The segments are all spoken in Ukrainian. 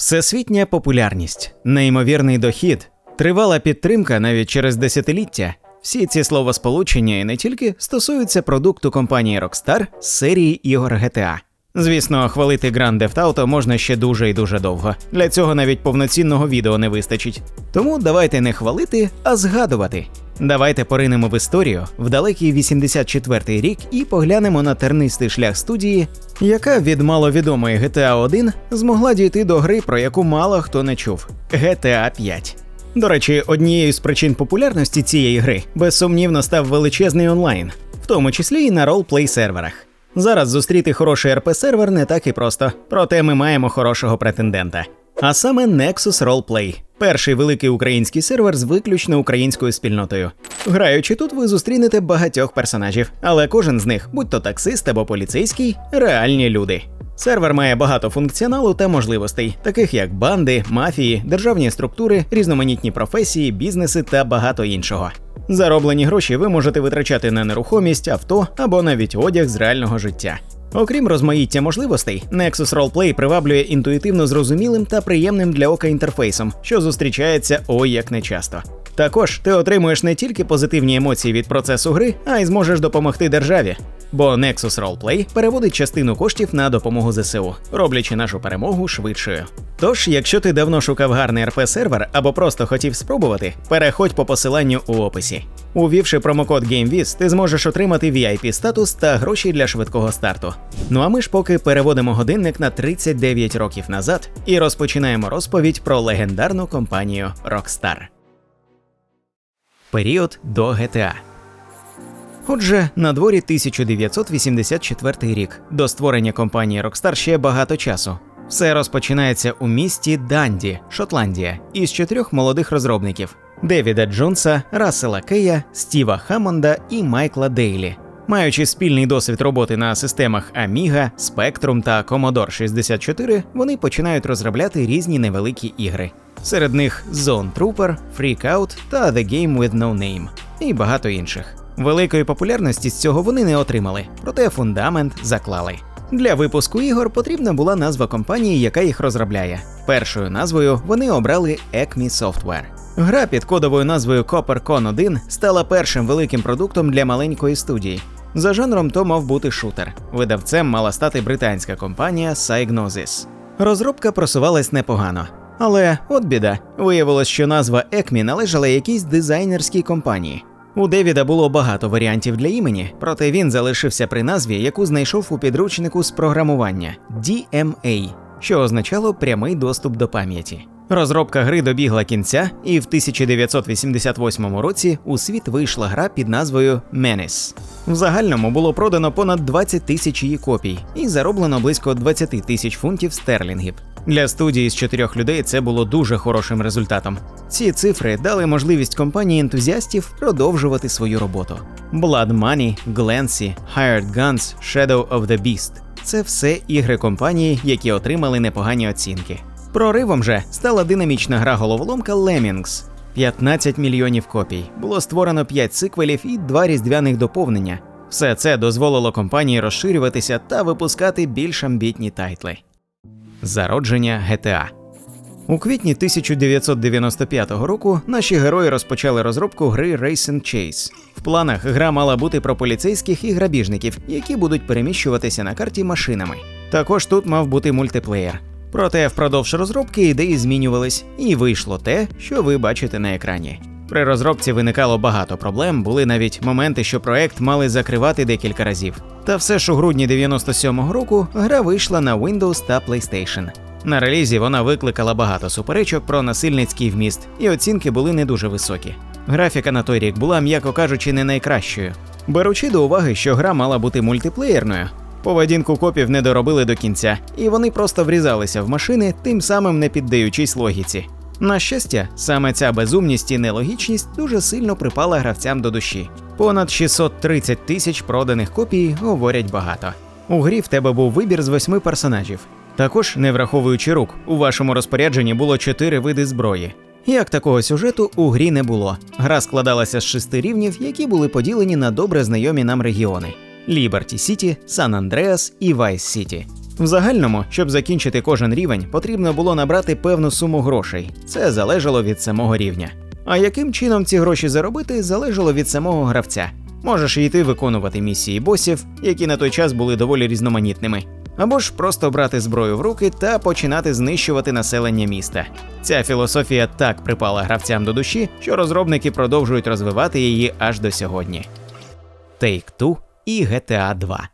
Всесвітня популярність, неймовірний дохід, тривала підтримка навіть через десятиліття. Всі ці словосполучення і не тільки стосуються продукту компанії Rockstar з серії ігор GTA. Звісно, хвалити Grand Theft Auto можна ще дуже і дуже довго. Для цього навіть повноцінного відео не вистачить. Тому давайте не хвалити, а згадувати. Давайте поринемо в історію в далекий 84-й рік і поглянемо на тернистий шлях студії, яка від маловідомої GTA 1 змогла дійти до гри, про яку мало хто не чув GTA 5. До речі, однією з причин популярності цієї гри безсумнівно став величезний онлайн, в тому числі і на ролплей серверах. Зараз зустріти хороший РП сервер не так і просто, проте ми маємо хорошого претендента. А саме Nexus Roleplay – перший великий український сервер з виключно українською спільнотою. Граючи тут, ви зустрінете багатьох персонажів, але кожен з них, будь то таксист або поліцейський, реальні люди. Сервер має багато функціоналу та можливостей, таких як банди, мафії, державні структури, різноманітні професії, бізнеси та багато іншого. Зароблені гроші ви можете витрачати на нерухомість, авто або навіть одяг з реального життя. Окрім розмаїття можливостей, Nexus Roleplay приваблює інтуїтивно зрозумілим та приємним для ока інтерфейсом, що зустрічається ой як нечасто. Також ти отримуєш не тільки позитивні емоції від процесу гри, а й зможеш допомогти державі. Бо Nexus Roleplay переводить частину коштів на допомогу ЗСУ, роблячи нашу перемогу швидшою. Тож, якщо ти давно шукав гарний РП сервер або просто хотів спробувати, переходь по посиланню у описі. Увівши промокод GameViz, ти зможеш отримати VIP статус та гроші для швидкого старту. Ну а ми ж поки переводимо годинник на 39 років назад і розпочинаємо розповідь про легендарну компанію Rockstar. Період до GTA Отже, на дворі 1984 рік. До створення компанії Rockstar ще багато часу. Все розпочинається у місті Данді, Шотландія, із чотирьох молодих розробників: Девіда Джонса, Рассела Кея, Стіва Хаммонда і Майкла Дейлі. Маючи спільний досвід роботи на системах Amiga, Spectrum та Commodore 64, вони починають розробляти різні невеликі ігри. Серед них Zone Trooper, Freakout та The Game with No Name і багато інших. Великої популярності з цього вони не отримали, проте фундамент заклали. Для випуску ігор потрібна була назва компанії, яка їх розробляє. Першою назвою вони обрали Acme Software. Гра під кодовою назвою CopperCon 1 стала першим великим продуктом для маленької студії. За жанром то мав бути шутер. Видавцем мала стати британська компанія Psygnosis. Розробка просувалась непогано. Але от біда, виявилось, що назва Acme належала якійсь дизайнерській компанії. У Девіда було багато варіантів для імені, проте він залишився при назві, яку знайшов у підручнику з програмування DMA, що означало прямий доступ до пам'яті. Розробка гри добігла кінця, і в 1988 році у світ вийшла гра під назвою Menace. В загальному було продано понад 20 тисяч її копій і зароблено близько 20 тисяч фунтів стерлінгів. Для студії з чотирьох людей це було дуже хорошим результатом. Ці цифри дали можливість компанії ентузіастів продовжувати свою роботу. Blood Money, Glancy, Hired Guns, Shadow of the Beast – це все ігри компанії, які отримали непогані оцінки. Проривом же стала динамічна гра головоломка Lemmings. 15 мільйонів копій. Було створено 5 сиквелів і 2 різдвяних доповнення. Все це дозволило компанії розширюватися та випускати більш амбітні тайтли. Зародження GTA у квітні 1995 року наші герої розпочали розробку гри Race and Chase. В планах гра мала бути про поліцейських і грабіжників, які будуть переміщуватися на карті машинами. Також тут мав бути мультиплеєр. Проте впродовж розробки ідеї змінювались, і вийшло те, що ви бачите на екрані. При розробці виникало багато проблем, були навіть моменти, що проект мали закривати декілька разів. Та все ж у грудні 97-го року гра вийшла на Windows та PlayStation. На релізі вона викликала багато суперечок про насильницький вміст, і оцінки були не дуже високі. Графіка на той рік була, м'яко кажучи, не найкращою. Беручи до уваги, що гра мала бути мультиплеєрною, поведінку копів не доробили до кінця, і вони просто врізалися в машини, тим самим не піддаючись логіці. На щастя, саме ця безумність і нелогічність дуже сильно припала гравцям до душі. Понад 630 тисяч проданих копій говорять багато. У грі в тебе був вибір з восьми персонажів. Також, не враховуючи рук, у вашому розпорядженні було чотири види зброї. Як такого сюжету у грі не було. Гра складалася з шести рівнів, які були поділені на добре знайомі нам регіони: Ліберті Сіті, Сан Андреас і Вайс Сіті. В загальному, щоб закінчити кожен рівень, потрібно було набрати певну суму грошей. Це залежало від самого рівня. А яким чином ці гроші заробити, залежало від самого гравця. Можеш йти виконувати місії босів, які на той час були доволі різноманітними, або ж просто брати зброю в руки та починати знищувати населення міста. Ця філософія так припала гравцям до душі, що розробники продовжують розвивати її аж до сьогодні. Take-Two і GTA 2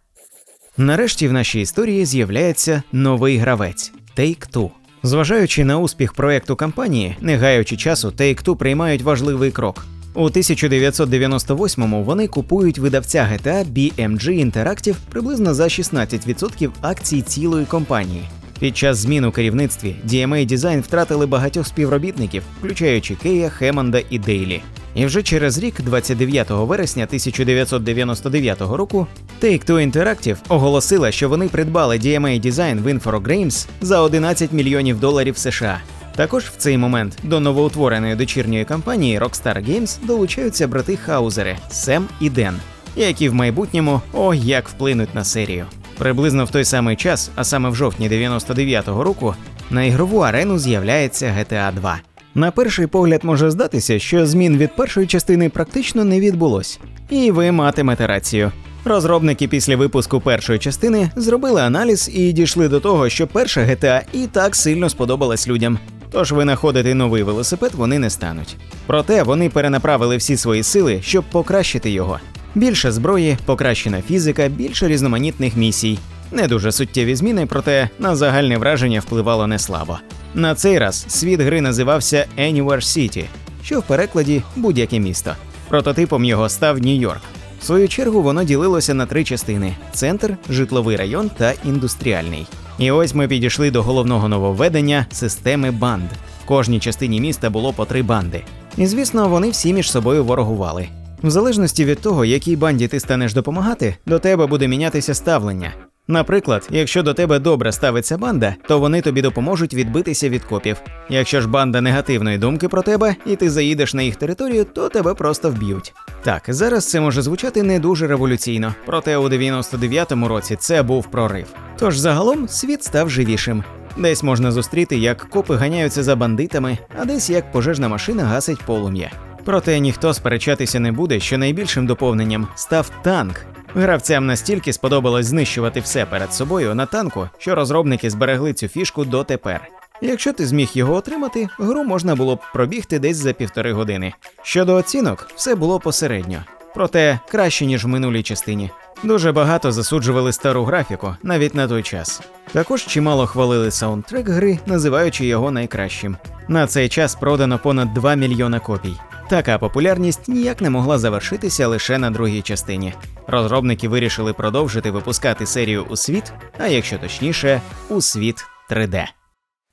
Нарешті в нашій історії з'являється новий гравець Take-Two. Зважаючи на успіх проекту компанії, не гаючи часу, Take-Two приймають важливий крок. У 1998-му вони купують видавця GTA BMG Interactive приблизно за 16% акцій цілої компанії. Під час змін у керівництві DMA Design втратили багатьох співробітників, включаючи Кея, Хемонда і Дейлі. І вже через рік, 29 вересня 1999 року, Take-Two Interactive оголосила, що вони придбали DMA Design в Infogrames за 11 мільйонів доларів США. Також в цей момент до новоутвореної дочірньої компанії Rockstar Games долучаються брати Хаузери Сем і Ден, які в майбутньому о як вплинуть на серію. Приблизно в той самий час, а саме в жовтні 99-го року, на ігрову арену з'являється GTA 2. На перший погляд може здатися, що змін від першої частини практично не відбулось. І ви матимете рацію. Розробники після випуску першої частини зробили аналіз і дійшли до того, що перша GTA і так сильно сподобалась людям. Тож винаходити новий велосипед вони не стануть. Проте вони перенаправили всі свої сили, щоб покращити його. Більше зброї, покращена фізика, більше різноманітних місій. Не дуже суттєві зміни, проте на загальне враження впливало не слабо. На цей раз світ гри називався Anywhere City, що в перекладі будь-яке місто. Прототипом його став Нью-Йорк. В свою чергу воно ділилося на три частини: центр, житловий район та індустріальний. І ось ми підійшли до головного нововведення системи банд. В кожній частині міста було по три банди. І звісно, вони всі між собою ворогували. В залежності від того, якій банді ти станеш допомагати, до тебе буде мінятися ставлення. Наприклад, якщо до тебе добре ставиться банда, то вони тобі допоможуть відбитися від копів. Якщо ж банда негативної думки про тебе, і ти заїдеш на їх територію, то тебе просто вб'ють. Так, зараз це може звучати не дуже революційно, проте у 99-му році це був прорив. Тож загалом світ став живішим. Десь можна зустріти, як копи ганяються за бандитами, а десь як пожежна машина гасить полум'я. Проте ніхто сперечатися не буде, що найбільшим доповненням став танк. Гравцям настільки сподобалось знищувати все перед собою на танку, що розробники зберегли цю фішку дотепер. Якщо ти зміг його отримати, гру можна було б пробігти десь за півтори години. Щодо оцінок, все було посередньо, проте краще ніж в минулій частині. Дуже багато засуджували стару графіку, навіть на той час. Також чимало хвалили саундтрек гри, називаючи його найкращим. На цей час продано понад 2 мільйона копій. Така популярність ніяк не могла завершитися лише на другій частині. Розробники вирішили продовжити випускати серію у світ, а якщо точніше, у світ 3D.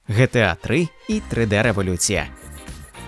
GTA 3 і 3D Революція.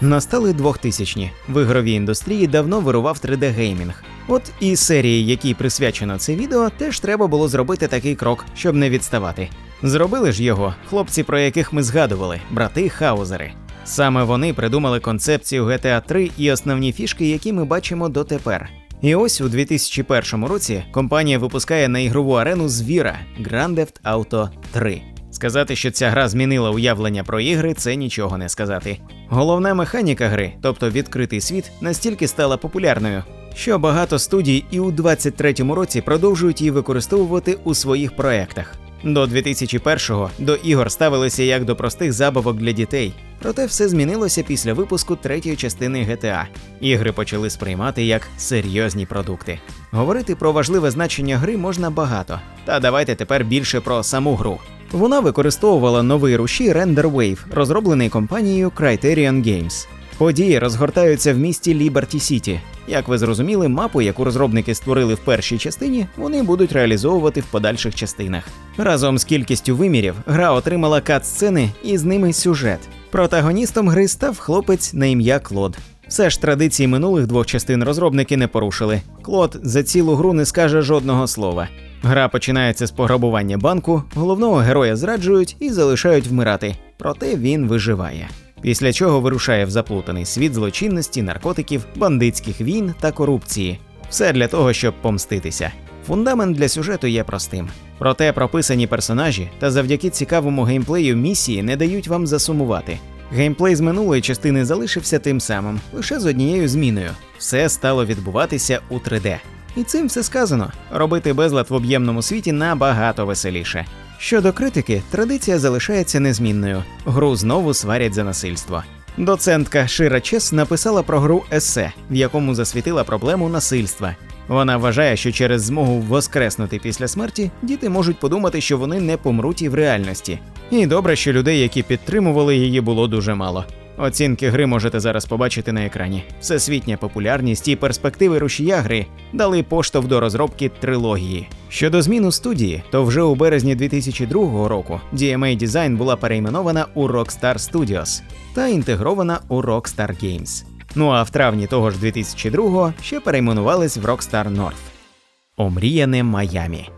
Настали 2000-ні. В ігровій індустрії давно вирував 3D-геймінг. От і серії, якій присвячено це відео, теж треба було зробити такий крок, щоб не відставати. Зробили ж його хлопці, про яких ми згадували, брати Хаузери. Саме вони придумали концепцію GTA 3 і основні фішки, які ми бачимо дотепер. І ось у 2001 році компанія випускає на ігрову арену звіра Grand Theft Auto 3. Сказати, що ця гра змінила уявлення про ігри, це нічого не сказати. Головна механіка гри, тобто відкритий світ, настільки стала популярною, що багато студій і у 23-му році продовжують її використовувати у своїх проектах. До 2001-го до ігор ставилися як до простих забавок для дітей. Проте все змінилося після випуску третьої частини GTA. Ігри почали сприймати як серйозні продукти. Говорити про важливе значення гри можна багато. Та давайте тепер більше про саму гру. Вона використовувала новий рушій Render Wave, розроблений компанією Criterion Games. Події розгортаються в місті Liberty City. Як ви зрозуміли, мапу, яку розробники створили в першій частині, вони будуть реалізовувати в подальших частинах. Разом з кількістю вимірів гра отримала кат-сцени і з ними сюжет. Протагоністом гри став хлопець на ім'я Клод. Все ж традиції минулих двох частин розробники не порушили. Клод за цілу гру не скаже жодного слова. Гра починається з пограбування банку, головного героя зраджують і залишають вмирати, проте він виживає. Після чого вирушає в заплутаний світ злочинності, наркотиків, бандитських війн та корупції. Все для того, щоб помститися. Фундамент для сюжету є простим. Проте прописані персонажі та завдяки цікавому геймплею місії не дають вам засумувати. Геймплей з минулої частини залишився тим самим, лише з однією зміною. Все стало відбуватися у 3D. І цим все сказано. Робити безлад в об'ємному світі набагато веселіше. Щодо критики, традиція залишається незмінною. Гру знову сварять за насильство. Доцентка Шира Чес написала про гру есе, в якому засвітила проблему насильства. Вона вважає, що через змогу воскреснути після смерті діти можуть подумати, що вони не помруть і в реальності. І добре, що людей, які підтримували її, було дуже мало. Оцінки гри можете зараз побачити на екрані. Всесвітня популярність і перспективи рушія гри дали поштовх до розробки трилогії. Щодо змін у студії, то вже у березні 2002 року DMA Design була перейменована у Rockstar Studios та інтегрована у Rockstar Games. Ну а в травні того ж 2002 ще перейменувались в Rockstar North. Омріяне Майамі.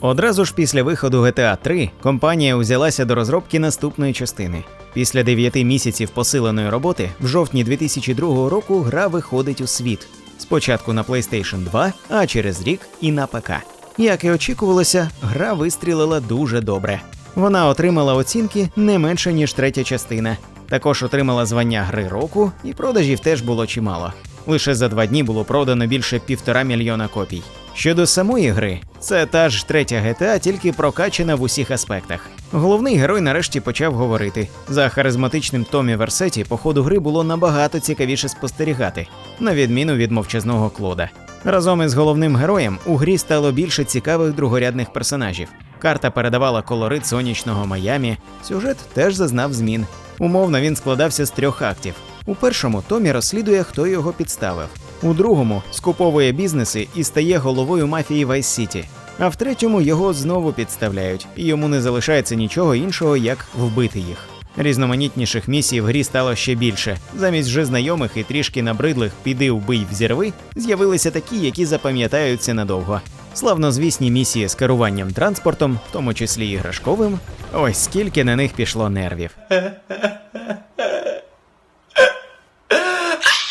Одразу ж після виходу GTA 3 компанія узялася до розробки наступної частини. Після 9 місяців посиленої роботи в жовтні 2002 року гра виходить у світ. Спочатку на PlayStation 2, а через рік і на ПК. Як і очікувалося, гра вистрілила дуже добре. Вона отримала оцінки не менше ніж третя частина. Також отримала звання гри року, і продажів теж було чимало. Лише за два дні було продано більше півтора мільйона копій. Щодо самої гри, це та ж третя GTA, тільки прокачана в усіх аспектах. Головний герой нарешті почав говорити. За харизматичним Томі Версеті по ходу гри було набагато цікавіше спостерігати, на відміну від мовчазного Клода. Разом із головним героєм у грі стало більше цікавих другорядних персонажів. Карта передавала колорит сонячного Майамі, сюжет теж зазнав змін. Умовно він складався з трьох актів. У першому Томі розслідує, хто його підставив. У другому скуповує бізнеси і стає головою мафії Vice City. А в третьому його знову підставляють, і йому не залишається нічого іншого, як вбити їх. Різноманітніших місій в грі стало ще більше. Замість вже знайомих і трішки набридлих піди вбий взірви з'явилися такі, які запам'ятаються надовго. Славнозвісні місії з керуванням транспортом, в тому числі іграшковим. Ось скільки на них пішло нервів.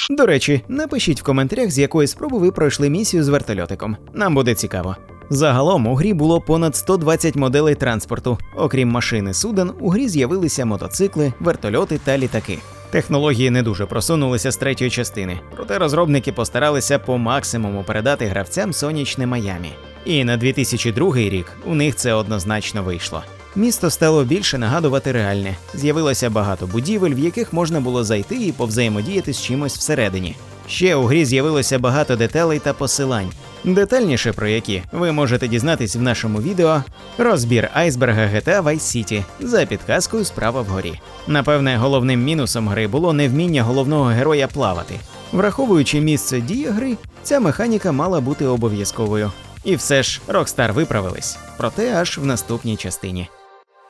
До речі, напишіть в коментарях, з якої спроби ви пройшли місію з вертольотиком. Нам буде цікаво. Загалом у грі було понад 120 моделей транспорту. Окрім машини суден, у грі з'явилися мотоцикли, вертольоти та літаки. Технології не дуже просунулися з третьої частини, проте розробники постаралися по максимуму передати гравцям сонячне Майамі. І на 2002 рік у них це однозначно вийшло. Місто стало більше нагадувати реальне. З'явилося багато будівель, в яких можна було зайти і повзаємодіяти з чимось всередині. Ще у грі з'явилося багато деталей та посилань. Детальніше про які ви можете дізнатись в нашому відео розбір айсберга GTA Vice City за підказкою справа вгорі. Напевне, головним мінусом гри було невміння головного героя плавати. Враховуючи місце дії гри, ця механіка мала бути обов'язковою. І все ж Rockstar виправились, проте аж в наступній частині.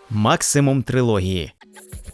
Максимум трилогії.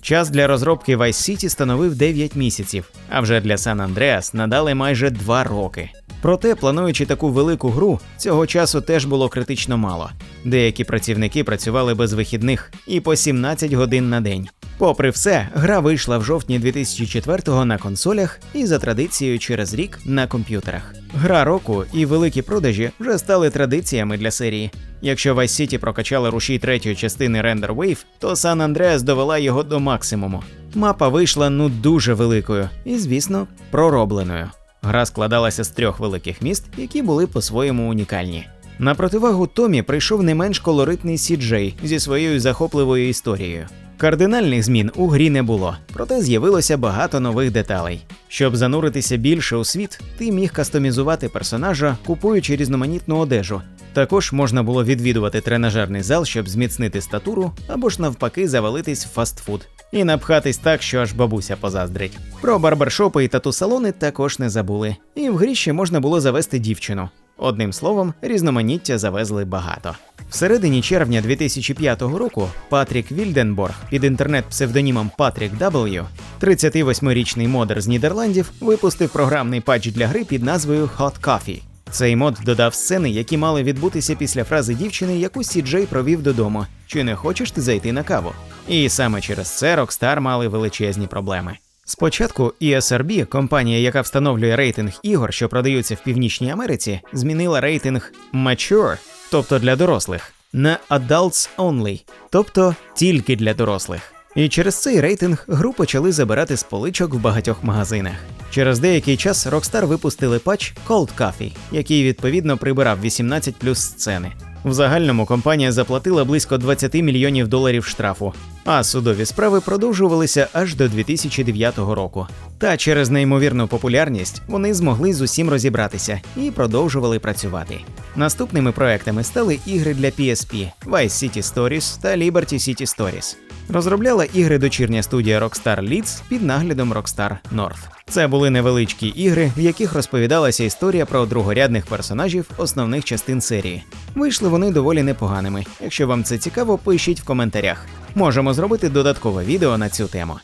Час для розробки Vice City становив 9 місяців, а вже для San Andreas надали майже 2 роки. Проте, плануючи таку велику гру, цього часу теж було критично мало. Деякі працівники працювали без вихідних і по 17 годин на день. Попри все, гра вийшла в жовтні 2004-го на консолях і за традицією через рік на комп'ютерах. Гра року і великі продажі вже стали традиціями для серії. Якщо Vice City прокачала рушій третьої частини Render Wave, то San Andreas довела його до максимуму. Мапа вийшла ну дуже великою і, звісно, проробленою. Гра складалася з трьох великих міст, які були по-своєму унікальні. На противагу Томі прийшов не менш колоритний Сіджей зі своєю захопливою історією. Кардинальних змін у грі не було, проте з'явилося багато нових деталей. Щоб зануритися більше у світ, ти міг кастомізувати персонажа, купуючи різноманітну одежу. Також можна було відвідувати тренажерний зал, щоб зміцнити статуру, або ж навпаки завалитись в фастфуд і напхатись так, що аж бабуся позаздрить. Про барбершопи і тату-салони також не забули. І в грі ще можна було завести дівчину. Одним словом, різноманіття завезли багато. В середині червня 2005 року Патрік Вільденборг під інтернет-псевдонімом Patrick W, 38-річний модер з Нідерландів, випустив програмний патч для гри під назвою Hot Coffee. Цей мод додав сцени, які мали відбутися після фрази дівчини, яку Сі Джей провів додому. Чи не хочеш ти зайти на каву? І саме через це Rockstar мали величезні проблеми. Спочатку ESRB, компанія, яка встановлює рейтинг ігор, що продаються в Північній Америці, змінила рейтинг Mature, тобто для дорослих, на Adults Only, тобто тільки для дорослих. І через цей рейтинг гру почали забирати з поличок в багатьох магазинах. Через деякий час Rockstar випустили патч Cold Coffee, який відповідно прибирав 18 плюс сцени. В загальному компанія заплатила близько 20 мільйонів доларів штрафу, а судові справи продовжувалися аж до 2009 року. Та через неймовірну популярність вони змогли з усім розібратися і продовжували працювати. Наступними проектами стали ігри для PSP Vice City Stories та Liberty City Stories. Розробляла ігри дочірня студія Rockstar Leeds під наглядом Rockstar North. Це були невеличкі ігри, в яких розповідалася історія про другорядних персонажів основних частин серії. Вийшли вони доволі непоганими. Якщо вам це цікаво, пишіть в коментарях. Можемо зробити додаткове відео на цю тему.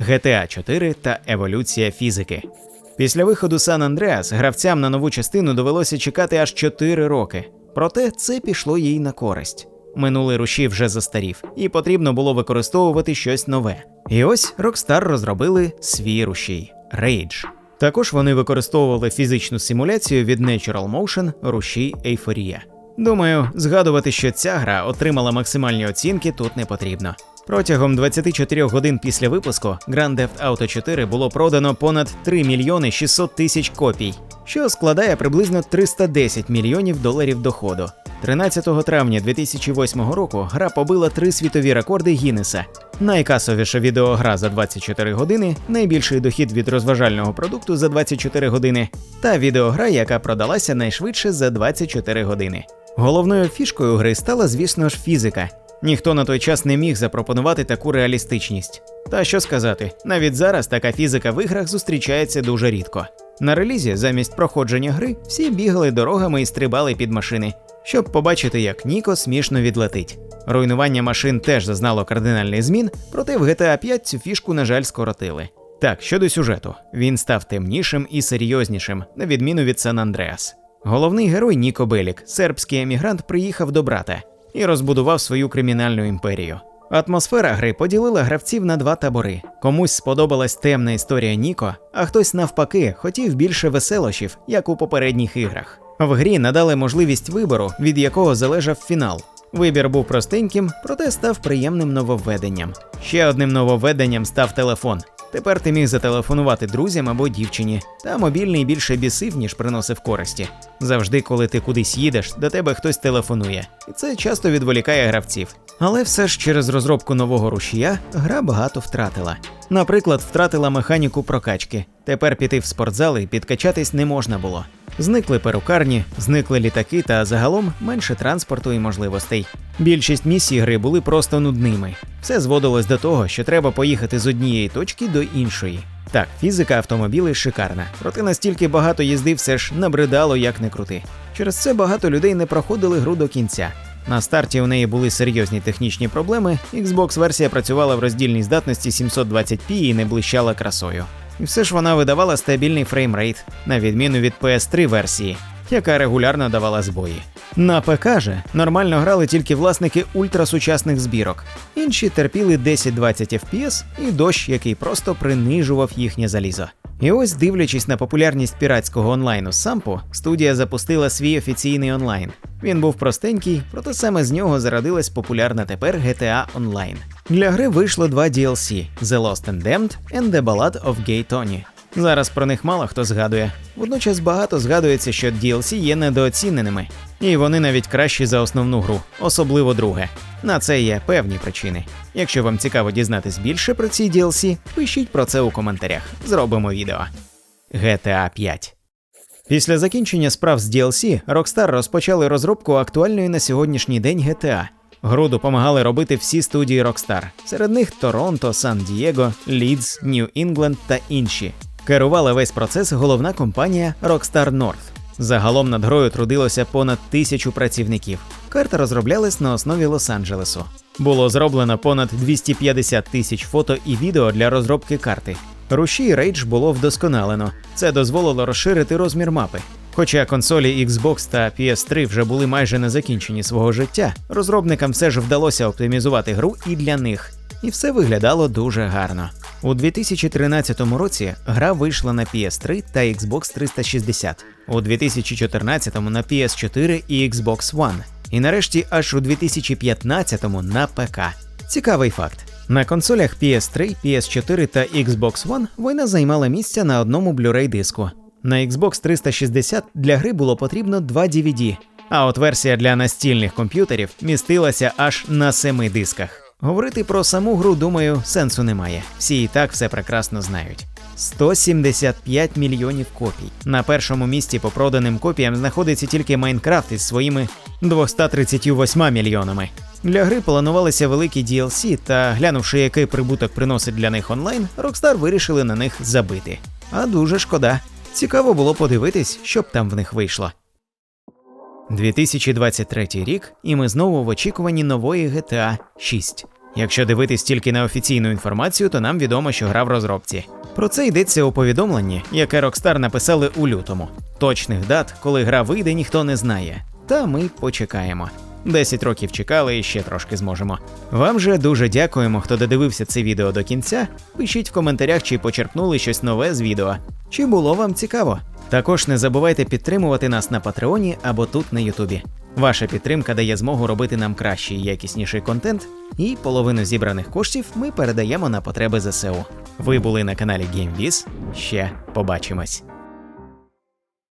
GTA 4 та еволюція фізики. Після виходу San Andreas гравцям на нову частину довелося чекати аж 4 роки. Проте це пішло їй на користь. Минулий рушій вже застарів, і потрібно було використовувати щось нове. І ось Rockstar розробили свій рушій Rage. Також вони використовували фізичну симуляцію від Natural Motion рушій Ейфорія. Думаю, згадувати, що ця гра отримала максимальні оцінки, тут не потрібно. Протягом 24 годин після випуску Grand Theft Auto 4 було продано понад 3 мільйони 600 тисяч копій, що складає приблизно 310 мільйонів доларів доходу. 13 травня 2008 року гра побила три світові рекорди Гіннеса. Найкасовіша відеогра за 24 години, найбільший дохід від розважального продукту за 24 години, та відеогра, яка продалася найшвидше за 24 години. Головною фішкою гри стала, звісно ж, фізика. Ніхто на той час не міг запропонувати таку реалістичність. Та що сказати, навіть зараз така фізика в іграх зустрічається дуже рідко. На релізі замість проходження гри всі бігали дорогами і стрибали під машини, щоб побачити, як Ніко смішно відлетить. Руйнування машин теж зазнало кардинальних змін, проте в GTA 5 цю фішку, на жаль, скоротили. Так, щодо сюжету, він став темнішим і серйознішим, на відміну від Сан Андреас. Головний герой Ніко Белік, сербський емігрант, приїхав до брата і розбудував свою кримінальну імперію. Атмосфера гри поділила гравців на два табори. Комусь сподобалась темна історія Ніко, а хтось навпаки хотів більше веселощів, як у попередніх іграх. В грі надали можливість вибору, від якого залежав фінал. Вибір був простеньким, проте став приємним нововведенням. Ще одним нововведенням став телефон. Тепер ти міг зателефонувати друзям або дівчині, та мобільний більше бісив, ніж приносив користі. Завжди, коли ти кудись їдеш, до тебе хтось телефонує, і це часто відволікає гравців. Але все ж через розробку нового рушія гра багато втратила. Наприклад, втратила механіку прокачки. Тепер піти в спортзал і підкачатись не можна було. Зникли перукарні, зникли літаки та загалом менше транспорту і можливостей. Більшість місій гри були просто нудними. Все зводилось до того, що треба поїхати з однієї точки до іншої. Так, фізика автомобілів шикарна, проте настільки багато їзди все ж набридало як не крути. Через це багато людей не проходили гру до кінця. На старті у неї були серйозні технічні проблеми. Xbox версія працювала в роздільній здатності 720p і не блищала красою. І все ж вона видавала стабільний фреймрейт, на відміну від PS3 версії, яка регулярно давала збої. На ПК же нормально грали тільки власники ультрасучасних збірок. Інші терпіли 10-20 FPS і дощ, який просто принижував їхнє залізо. І ось, дивлячись на популярність піратського онлайну Сампу, студія запустила свій офіційний онлайн. Він був простенький, проте саме з нього зародилась популярна тепер GTA Online. Для гри вийшло два DLC The Lost and Damned and The Ballad of Gay Tony. Зараз про них мало хто згадує. Водночас багато згадується, що DLC є недооціненими, і вони навіть кращі за основну гру, особливо друге. На це є певні причини. Якщо вам цікаво дізнатись більше про ці DLC, пишіть про це у коментарях. Зробимо відео. GTA 5 Після закінчення справ з DLC Rockstar розпочали розробку актуальної на сьогоднішній день GTA. Гру допомагали робити всі студії Rockstar. Серед них Торонто, Сан-Дієго, Лідс, Нью-Інгланд та інші. Керувала весь процес головна компанія Rockstar North. Загалом над грою трудилося понад тисячу працівників. Карта розроблялась на основі Лос-Анджелесу. Було зроблено понад 250 тисяч фото і відео для розробки карти. Рушій Rage було вдосконалено. Це дозволило розширити розмір мапи. Хоча консолі Xbox та PS3 вже були майже на закінченні свого життя, розробникам все ж вдалося оптимізувати гру і для них. І все виглядало дуже гарно. У 2013 році гра вийшла на PS3 та Xbox 360, у 2014 на PS4 і Xbox One, і нарешті аж у 2015 на ПК. Цікавий факт. На консолях PS3, PS4 та Xbox One війна займала місця на одному Blu-ray диску. На Xbox 360 для гри було потрібно два DVD, а от версія для настільних комп'ютерів містилася аж на семи дисках. Говорити про саму гру, думаю, сенсу немає. Всі і так все прекрасно знають. 175 мільйонів копій. На першому місці по проданим копіям знаходиться тільки Майнкрафт із своїми 238 мільйонами. Для гри планувалися великі DLC, та глянувши, який прибуток приносить для них онлайн, Rockstar вирішили на них забити. А дуже шкода. Цікаво було подивитись, що б там в них вийшло. 2023 рік, і ми знову в очікуванні нової GTA 6. Якщо дивитись тільки на офіційну інформацію, то нам відомо, що гра в розробці. Про це йдеться у повідомленні, яке Rockstar написали у лютому. Точних дат, коли гра вийде, ніхто не знає. Та ми почекаємо. 10 років чекали і ще трошки зможемо. Вам же дуже дякуємо, хто додивився це відео до кінця. Пишіть в коментарях, чи почерпнули щось нове з відео, чи було вам цікаво. Також не забувайте підтримувати нас на Патреоні або тут на Ютубі. Ваша підтримка дає змогу робити нам кращий і якісніший контент, і половину зібраних коштів ми передаємо на потреби ЗСУ. Ви були на каналі GameViz. Ще побачимось.